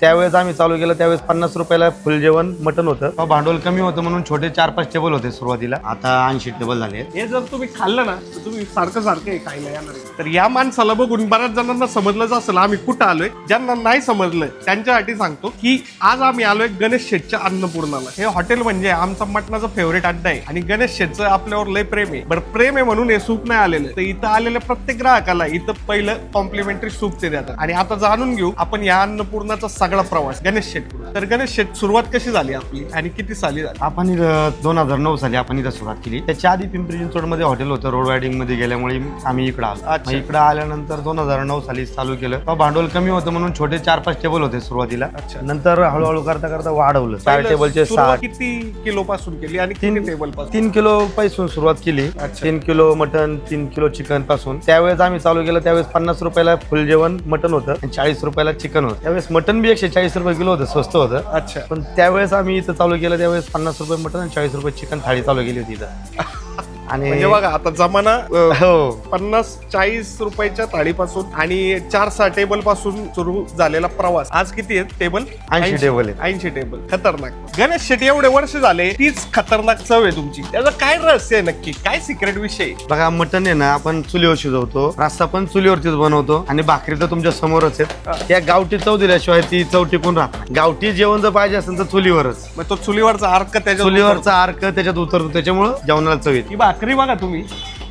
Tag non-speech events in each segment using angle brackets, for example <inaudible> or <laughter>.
त्यावेळेस आम्ही चालू केलं त्यावेळेस पन्नास रुपयाला फुल जेवण मटन होतं. तेव्हा भांडवल कमी होतं म्हणून छोटे चार पाच टेबल होते सुरुवातीला. आता ऐंशी टेबल झाले हे जर तुम्ही खाल्लं ना तर तुम्ही सारखं सारखं हे खायला येणार आहे. तर या माणसाला बघून बऱ्याच जणांना समजलंच असेल आम्ही कुठं आलोय. ज्यांना नाही समजलं त्यांच्यासाठी सांगतो की आज आम्ही आलोय गणेश शेठच्या अन्नपूर्णाला. हे हॉटेल म्हणजे आमचा मटणाचा फेवरेट अड्डा आहे. आणि गणेश शेठचं आपल्यावर लय प्रेम आहे. बरं प्रेम आहे म्हणून हे सूप नाही आलेलं. तर इथं आलेल्या प्रत्येक ग्राहकाला इथं पहिलं कॉम्प्लिमेंटरी सूप ते देतात. आणि आता जाणून घेऊ आपण या अन्नपूर्णाचा सगळा प्रवास. गणेश शेठ. तर गणेश शेठ सुरुवात कशी झाली आपली आणि किती साली झाली? आपण दोन हजार नऊ साली आपण इथं सुरुवात केली. त्याच्या आधी पिंपरी चिंचवडमध्ये हॉटेल होतं रोड रायडिंगमध्ये गेल्यामुळे आम्ही इकडे आलो. अच्छा. इकडे आल्यानंतर दोन हजार नऊ साली चालू केलं. तेव्हा भांडवल कमी होतं म्हणून छोटे चार पाच टेबल होते सुरुवातीला. अच्छा. नंतर हळूहळू करता करता वाढवलं. चार पहिलं टेबलचे सुरुवात सात किती किलो पासून केली आणि तीन- टेबलपासून? तीन किलो पासून सुरुवात केली. अच्छा. तीन किलो मटन तीन किलो चिकनपासून. त्यावेळेस आम्ही चालू केलं त्यावेळेस पन्नास रुपयाला फुल जेवण मटन होतं आणि चाळीस रुपयाला चिकन होतं. त्यावेळेस मटन बी एकशे चाळीस रुपये किलो होतं स्वस्त होतं. अच्छा. पण त्यावेळेस आम्ही इथं चालू केलं त्यावेळेस पन्नास रुपये मटन आणि चाळीस रुपये चिकन थाळी चालू केली होती इथं. <laughs> आणि म्हणजे बघा आता जमाना अं, हो. पन्नास चाळीस रुपयाच्या थाळीपासून आणि चार सहा टेबलपासून सुरू झालेला प्रवास. आज किती आहेत? टेबल? 80 टेबल आहेत. ऐंशी टेबल. खतरनाक. गणेश शेट्टी एवढे वर्ष झाले तीच खतरनाक चव आहे तुमची. त्याचं काय रहस्य आहे नक्की? काय सिक्रेट विषय आहे? बघा मटन आहे ना आपण चुलीवर शिजवतो. रस्सा पण चुलीवरतीच बनवतो. आणि भाकरी तर तुमच्या समोरच आहेत. त्या गावठी चव दिल्याशिवाय ती चव टिकून राहत नाही. गावठी जेवण जर पाहिजे असेल तर चुलीवरच. मग तो चुलीवरचा अर्क त्याच्या चुलीवरचा अर्क त्याच्यात उतरतो. त्याच्यामुळं जेवणाला चव येते. ही भाकरी बघा तुम्ही.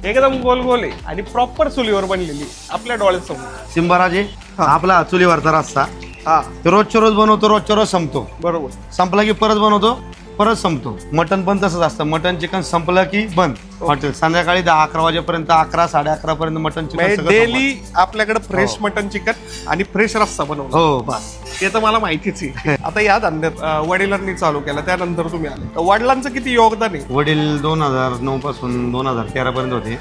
एकदम गोल गोल आहे आणि प्रॉपर चुलीवर बनलेली आपल्या डोळ्यासमोर. सिंबाराजे आपला चुलीवरचा रस्सा हा. तो रोजच्या रोज बनवतो रोजच्या रोज संपतो. बरोबर. संपला की परत बनवतो परत संपतो. मटन पण तसंच असतं. मटन चिकन संपलं की बंद. हॉटेल. संध्याकाळी दहा अकरा वाजेपर्यंत अकरा साडे अकरा पर्यंत मटन चिकन म्हणजे डेली आपल्याकडे फ्रेश हो. मटन चिकन आणि फ्रेश रस्सा बनवतो. हो बस. ते तर मला माहितीच आहे. आता या धंद्यात अं, वडिलांनी चालू केलं त्यानंतर तुम्ही आले. तर वडिलांचं किती योगदान आहे? वडील दोन हजार नऊ पासून दोन हजार तेरा पर्यंत होते.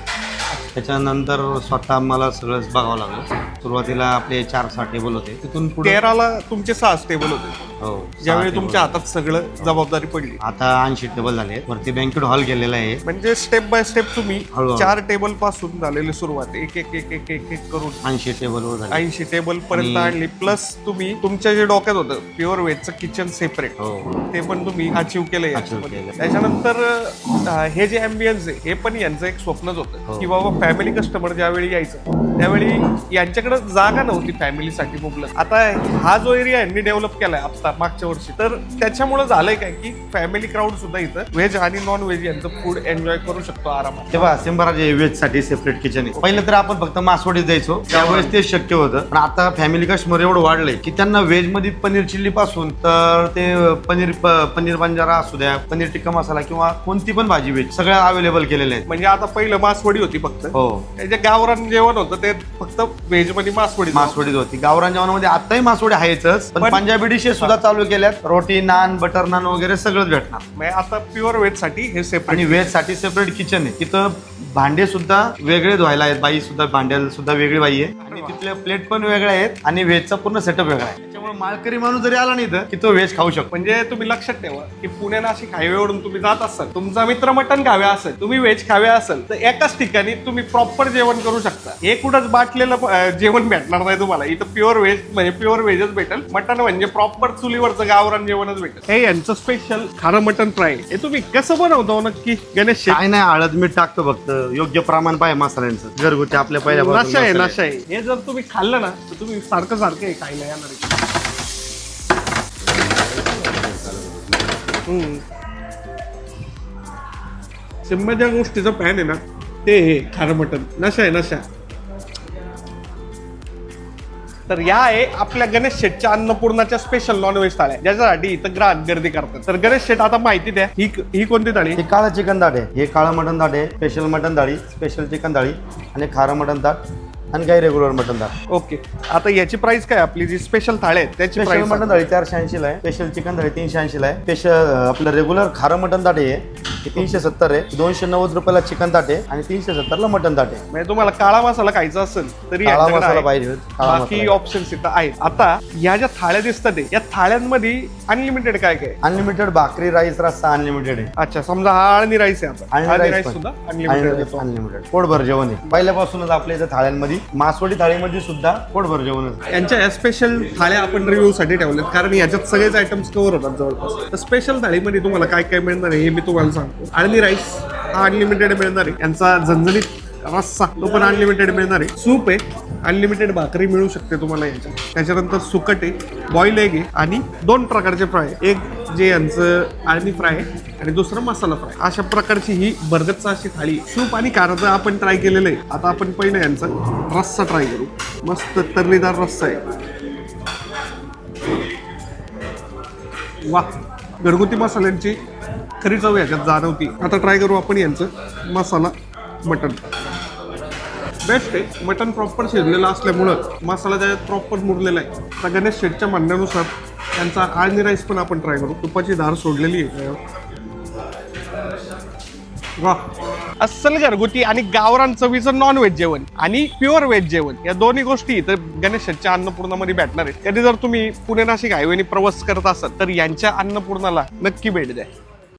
त्याच्यानंतर स्वतः मला सगळंच बघावं लागलं. सुरुवातीला आपले चार सहा टेबल होते. तिथून पुढे तेराला तुमचे सहा स्टेबल होते. हो सहा ज्यावेळी table. तुमच्या हातात सगळं जबाबदारी पडली. आता ऐंशी टेबल झाले. वरती बँकेट हॉल गेलेला आहे. म्हणजे स्टेप बाय स्टेप तुम्ही हळूहळू. चार टेबलपासून झालेली सुरुवात. एक एक एक एक एक एक करून ऐंशी टेबलवर झाले. ऐंशी टेबल पर्यंत आणि- आणली. प्लस तुम्ही तुमच्या जे डोक्यात होतं प्युअर व्हेजचं किचन सेपरेट हो. ते पण तुम्ही अचीव केलं Achieve याच्यामध्ये. केलं. त्याच्यानंतर अं, हे जे अँबियन्स आहे हे पण यांचं एक स्वप्नच होतं. हो. की बाबा फॅमिली कस्टमर ज्यावेळी यायचं त्यावेळी यांच्याकडे जागा नव्हती फॅमिलीसाठी मुबलक. आता हा जो एरिया यांनी डेव्हलप केलाय आता मागच्या वर्षी. तर त्याच्यामुळे झालंय काय की फॅमिली क्राऊड सुद्धा इथं व्हेज आणि नॉन व्हेज यांचं फूड एन्जॉय करू शकतो आरामात. तेव्हा सिंबाराजे व्हेजसाठी सेपरेट किचन आहे. पहिलं तर आपण फक्त मासवडीत जायचो त्यावेळेस ते शक्य होतं. पण आता फॅमिली कस्टमर एवढं वाढलंय की त्यांना व्हेजमध्ये पनीर चिल्ली पासून तर ते पनीर पनीर बंजारा असू द्या पनीर टिक्का मसाला किंवा कोणती पण भाजी व्हेज सगळ्या अवेलेबल केलेल्या आहेत म्हणजे आता पहिलं मासवडी होती फक्त. हो. त्याचे गावरान जेवण होतं ते फक्त व्हेज मध्ये मासवडी मासवडीत होती. गावरान जेवणामध्ये आताही मासवडी आहेच पण पण- पंजाबी डिशेस सुद्धा चालू केल्यात. रोटी नान बटर नान वगैरे सगळंच भेटणार. म्हणजे आता प्युअर व्हेजसाठी हे सेपरेट आणि व्हेजसाठी सेपरेट किचन आहे. तिथं भांडे सुद्धा वेगळे धुवायला आहेत. बाई सुद्धा भांड्याला सुद्धा वेगळी बाई आहे. आणि तिथले प्लेट पण वेगळे आहेत आणि व्हेजचा पूर्ण सेटअप वेगळा आहे. त्याच्यामुळे माळकरी माणूस जरी आला नाही इथं की तो व्हेज खाऊ शकतो. म्हणजे तुम्ही लक्षात ठेवा की पुणे नाशिक हायवेवरून तुम्ही जात असाल तुमचा मित्र मटन खावे असेल तुम्ही व्हेज खावे असेल तर एकाच ठिकाणी तुम्ही प्रॉपर जेवण करू शकता. हे कुठंच बाटलेलं जेवण भेटणार नाही तुम्हाला. इथं प्युअर व्हेज म्हणजे प्युअर व्हेजच भेटेल. मटन म्हणजे प्रॉपर चुलीवरचं गावरान जेवणच भेटेल. हे यांचं स्पेशल खारं मटन फ्राय हे तुम्ही कसं बनवतो नक्की गणेश? काय नाही हळद मीठ टाकतो फक्त. योग्य प्रमाण पाहिजे मसाल्यांचं. घरगुती आपल्या पहिल्या नशा आहे नशा आहे. हे जर तुम्ही खाल्लं ना तर तुम्ही सारखं सारखं हे खायला येणार सिम्बा ज्या गोष्टीचं पॅन आहे ना ते हे खारं मटन नशा आहे नशा. तर या आहे आपल्या गणेश शेठच्या अन्नपूर्णाच्या स्पेशल नॉनव्हेज थाळ्या. ज्याच्यासाठी इथं ग्राहक गर्दी करतात. तर गणेश शेठ आता माहिती द्या ही ही कोणती थाळी? हे काळं चिकन दाढे आहे. हे काळं मटन दाढे आहे. स्पेशल मटन दाळी स्पेशल चिकन दाळी आणि खारं मटन ताट आणि काही रेग्युलर मटन ताट ओके आता याची प्राइस काय? आपली जी स्पेशल थाळी आहे त्याची स्पेशल प्राइस मटन थाळी चारशे ऐंशी ला आहे. स्पेशल चिकन थाळी तीनशे ऐंशी ला आहे स्पेशल आपलं रेग्युलर खारं मटन ताट आहे. तीनशे सत्तर आहे. दोनशे नव्वद रुपयाला चिकन ताट आहे आणि तीनशे सत्तरला मटन ताट म्हणजे तुम्हाला काळा मसाला खायचा असेल तरी काळा यांच्याकडे मसाला आहे. पाहिजे काळा बाकी मसाला. ऑप्शन्स इथं आहेत. आता या ज्या थाळ्या दिसतात आहे, या थाळ्यांमध्ये अनलिमिटेड काय काय? आहे? अनलिमिटेड भाकरी राईस रस्सा अनलिमिटेड आहे. अच्छा समजा हा आळणी राईस आहे आणि आळणी rice राईस. सुद्धा आणि अनलिमिटेड पोटभर जेवण आहे. पहिल्यापासूनच आपल्या इथं थाळ्यांमध्ये मासवडी थाळीमध्ये सुद्धा पोटभर जेवणच आहे. यांच्या या स्पेशल थाळ्या आपण रिव्ह्यू साठी ठेवल्यात. कारण याच्यात सगळेच आयटम्स कव्हर होतात जवळपास. तर स्पेशल थाळीमध्ये तुम्हाला काय काय मिळणार आहे हे मी तुम्हाला सांगतो. आळणी राईस हा अनलिमिटेड मिळणार आहे. यांचा झणझणीत रस्सा तो पण अनलिमिटेड मिळणार आहे. सूप आहे अनलिमिटेड भाकरी मिळू शकते तुम्हाला याच्यात. त्याच्यानंतर सुकट आहे बॉईल एग आहे आणि दोन प्रकारचे फ्राय एक जे यांचं आळणी फ्राय आहे आणि दुसरं मसाला फ्राय अशा प्रकारची ही बर्गतचा अशी थाळी सूप आणि कारदा आपण ट्राय केलेलं आहे. आता आपण पहिलं यांचा रस्सा ट्राय करू. मस्त तरलीदार रस्सा आहे. वा घरगुती मसाल्यांची खरी चव याच्यात जाणवती आता ट्राय करू आपण यांचं. मसाला मटन बेस्ट आहे. मटन प्रॉपर शिजलेलं असल्यामुळं मसाला त्याच्यात प्रॉपर मुरलेला आहे. तर गणेश शेटच्या म्हणण्यानुसार त्यांचा आळणी राईस पण आपण ट्राय करू. तुपाची धार सोडलेली आहे. वा. अस्सल घरगुती आणि गावरान चवीचं नॉन व्हेज जेवण आणि प्युअर व्हेज जेवण. या दोन्ही गोष्टी तर गणेश शेटच्या अन्नपूर्णामध्ये भेटणार आहेत. कधी जर तुम्ही पुणे नाशिक हायवेने प्रवास करत असाल तर यांच्या अन्नपूर्णाला नक्की भेट द्या.